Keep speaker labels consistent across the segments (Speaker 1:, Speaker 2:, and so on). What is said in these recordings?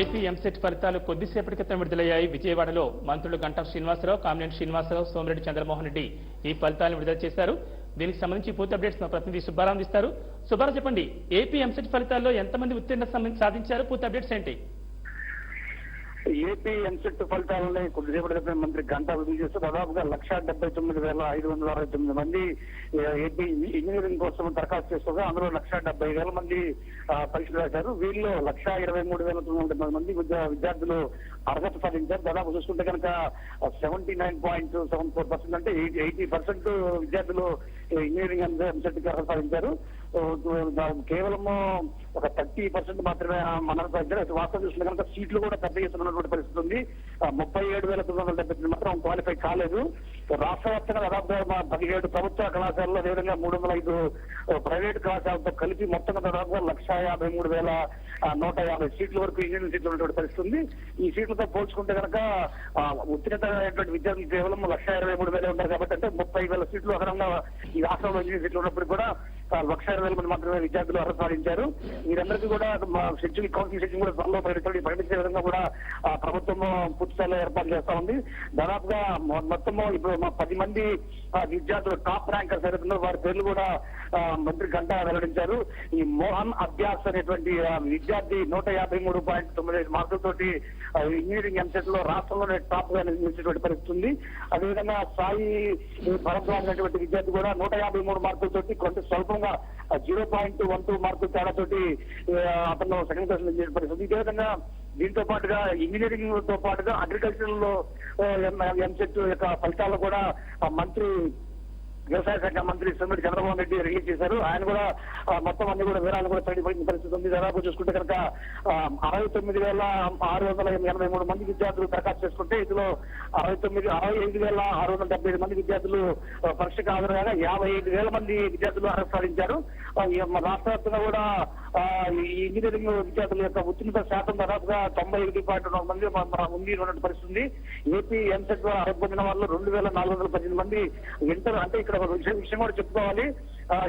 Speaker 1: AP EAMCET ఫలితాలు కొద్దిసేపటి క్రితం విడుదలయ్యాయి. విజయవాడలో మంత్రులు గంటా శ్రీనివాసరావు కామినేని శ్రీనివాసరావు సోమిరెడ్డి చంద్రమోహన్ రెడ్డి ఈ ఫలితాలను విడుదల చేశారు. దీనికి సంబంధించి పూర్తి అప్డేట్స్ మా ప్రతినిధి సుబ్బారావు ఇస్తారు సుబ్బారావు చెప్పండి ఏపీ ఎంసెట్ ఫలితాల్లో ఎంతమంది ఉత్తీర్ణ సంబంధించి సాధించారు? పూర్తి అప్డేట్స్ ఏంటి?
Speaker 2: ఏపీ ఎంసెట్ ఫలితాలని కొద్దిసేపటి క్రితం మంత్రి గంటా విడుదల చేస్తూ దాదాపుగా లక్ష డెబ్బై తొమ్మిది వేల ఐదు వందల అరవై తొమ్మిది మంది ఏపీ ఇంజనీరింగ్ కోసం దరఖాస్తు చేసుకోగా అందులో లక్ష డెబ్బై వేల మంది పరీక్షలు రాశారు. వీళ్ళు లక్ష ఇరవై మూడు వేల తొమ్మిది వందల మంది విద్యా- విద్యార్థులు అర్హత సాధించారు. దాదాపు చూసుకుంటే కనుక seventy nine point seven four percent అంటే ఎయిటీ పర్సెంట్ విద్యార్థులు ఇంజనీరింగ్ ఎంసెట్ ఎంసెట్గా అర్హత సాధించారు. కేవలము ఒక థర్టీ పర్సెంట్ మాత్రమే మన దగ్గర వాస్తవం చూసిన కనుక సీట్లు కూడా పెద్ద ఎత్తున ఉన్నటువంటి పరిస్థితి ఉంది. ముప్పై ఏడు వేల తొమ్మిది వందల డెబ్బై మాత్రం క్వాలిఫై కాలేదు. రాష్ట్ర వ్యాప్తంగా దాదాపుగా పదిహేడు ప్రభుత్వ కళాశాలలో అదేవిధంగా మూడు వందల ఐదు ప్రైవేట్ కళాశాలతో కలిపి మొత్తం దాదాపుగా లక్ష యాభై మూడు వేల నూట యాభై సీట్ల వరకు ఇంజనీరింగ్ సీట్లు ఉన్నటువంటి పరిస్థితి ఉంది. ఈ సీట్లతో పోల్చుకుంటే కనుక ఆ, ఉత్తీర్ణత అయినటువంటి విద్యార్థులు కేవలం లక్ష ఇరవై మూడు వేలే ఉంటారు కాబట్టి అంటే ముప్పై వేల సీట్లు అదనంగా ఈ రాష్ట్రంలో ఇంజనీరింగ్ సీట్లు ఉన్నప్పుడు కూడా లక్ష ఇరవై వేల మంది మాత్రమే విద్యార్థులు అర్హత సాధించారు. వీరందరికీ కూడా షెడ్యూల్ కౌన్సిల్ షెడ్యూల్ కూడా త్వరలో ప్రకటించే విధంగా కూడా ప్రభుత్వం ప్రభుత్వము పూర్తి స్థాయిలో ఏర్పాటు చేస్తా ఉంది. దాదాపుగా మొత్తము ఇప్పుడు పది మంది ఆ, విద్యార్థులు టాప్ ర్యాంకర్స్ ఎవరైతున్నారో వారి పేర్లు కూడా మంత్రి గంట వెల్లడించారు. ఈ మోహన్ అభ్యాస్ అనేటువంటి విద్యార్థి నూట యాభై మూడు పాయింట్ తొమ్మిది ఐదు మార్కులతోటి ఇంజనీరింగ్ ఎంసెట్లో రాష్ట్రంలోనే టాప్గా నిలిచినటువంటి పరిస్థితి ఉంది. అదేవిధంగా సాయి భరద్వాజ్ అనేటువంటి విద్యార్థి కూడా నూట యాభై మూడు మార్కులతోటి కొంత స్వల్పం విధంగా zero point one two mark తేడాతోటి తోటి అతను సెకండ్ క్లాస్ నిలిచిన పరిస్థితి ఇదే విధంగా దీంతో పాటుగా ఇంజనీరింగ్తో పాటుగా అగ్రికల్చర్లో ఎంసెట్ యొక్క ఫలితాలు కూడా మంత్రి వ్యవసాయ శాఖ మంత్రి సోమిరెడ్డి చంద్రబాబు రెడ్డి రిలీజ్ చేశారు. ఆయన కూడా మొత్తం అన్ని కూడా వివరాలు కూడా ప్రకటించిన పరిస్థితి ఉంది. దాదాపు చూసుకుంటే కనుక అరవై తొమ్మిది వేల ఆరు వందల ఎనభై మూడు మంది విద్యార్థులు దరఖాస్తు చేసుకుంటే ఇందులో అరవై తొమ్మిది అరవై ఐదు వేల ఆరు వందల డెబ్బై ఐదు మంది విద్యార్థులు పరీక్షకు హాజరయ్యాక యాభై ఐదు వేల మంది విద్యార్థులు అర్హత సాధించారు ఈ రాష్ట్ర వ్యాప్తంగా కూడా ఇంజనీరింగ్ విద్యార్థుల యొక్క ఉత్తీర్ణత శాతం దాదాపుగా తొంభై ఎనిమిది పాయింట్ నాలుగు మంది మన- ఉంది ఉన్నటువంటి పరిస్థితి ఉంది. ఏపీ ఎంసెట్ ద్వారా అర్హత పొందిన వాళ్ళు రెండు వేల నాలుగు వందల పద్దెనిమిది మంది ఇంటర్ అంటే ఇక్కడ ఒక విషయం విషయం కూడా చెప్పుకోవాలి.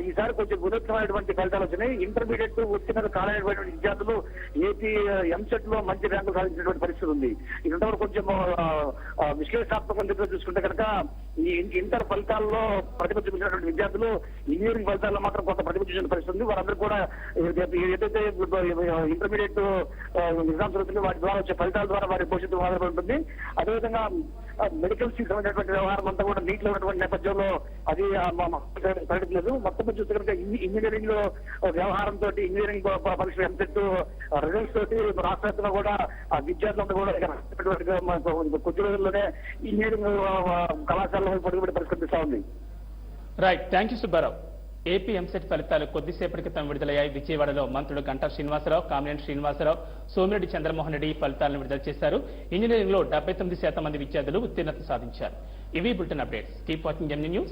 Speaker 2: ఈసారి కొంచెం వినూత్నమైనటువంటి ఫలితాలు వచ్చినాయి. ఇంటర్మీడియట్ ఉత్తీర్ణత కాలైనటువంటి విద్యార్థులు ఏపీ ఎంసెట్లో మంచి ర్యాంకులు సాధించినటువంటి పరిస్థితి ఉంది. ఇంతవరకు కొంచెం ఆ, ఆ, విశ్లేషణాత్మక చూసుకుంటే కనుక ఈ ఇంటర్ ఫలితాల్లో ప్రతిభ చూపించినటువంటి విద్యార్థులు ఇంజనీరింగ్ ఫలితాల్లో మాత్రం కొంత ప్రతిభ చూసిన పరిస్థితి ఉంది. వారందరూ కూడా ఏదైతే ఇంటర్మీడియట్ ఎగ్జామ్స్ జరుగుతుంది వాటి ద్వారా వచ్చే ఫలితాల ద్వారా వారి భవిష్యత్తు ఆధారపడి ఉంటుంది. అదేవిధంగా మెడికల్ సీట్ సంబంధించినటువంటి వ్యవహారం అంతా కూడా నీటిలో ఉన్నటువంటి నేపథ్యంలో అది ప్రకటించలేదు మొత్తం చూస్తే కనుక ఇంజనీరింగ్లో వ్యవహారంతో ఇంజనీరింగ్ పరీక్ష ఎంసెట్ రిజల్ట్స్ తోటి రాష్ట్ర కూడా విద్యార్థులంతా కూడా కొద్ది రోజుల్లోనే ఇంజనీరింగ్ కళాశాలలో పడుగుబడి పరిష్కరిస్తా ఉంది.
Speaker 1: Right thank you Subbarao AP EAMCET ఫలితాలు కొద్దిసేపటి క్రితం విడుదలయ్యాయి. విజయవాడలో మంత్రులు గంటా శ్రీనివాసరావు కామినేని శ్రీనివాసరావు సోమిరెడ్డి చంద్రమోహన్ రెడ్డి ఫలితాలను విడుదల చేశారు. ఇంజనీరింగ్లో డెబ్బై తొమ్మిది శాతం మంది విద్యార్థులు ఉత్తీర్ణత సాధించారు. ఇవి బులెటిన్ అప్డేట్స్. కీప్ వాచింగ్ ఎమ్ని న్యూస్.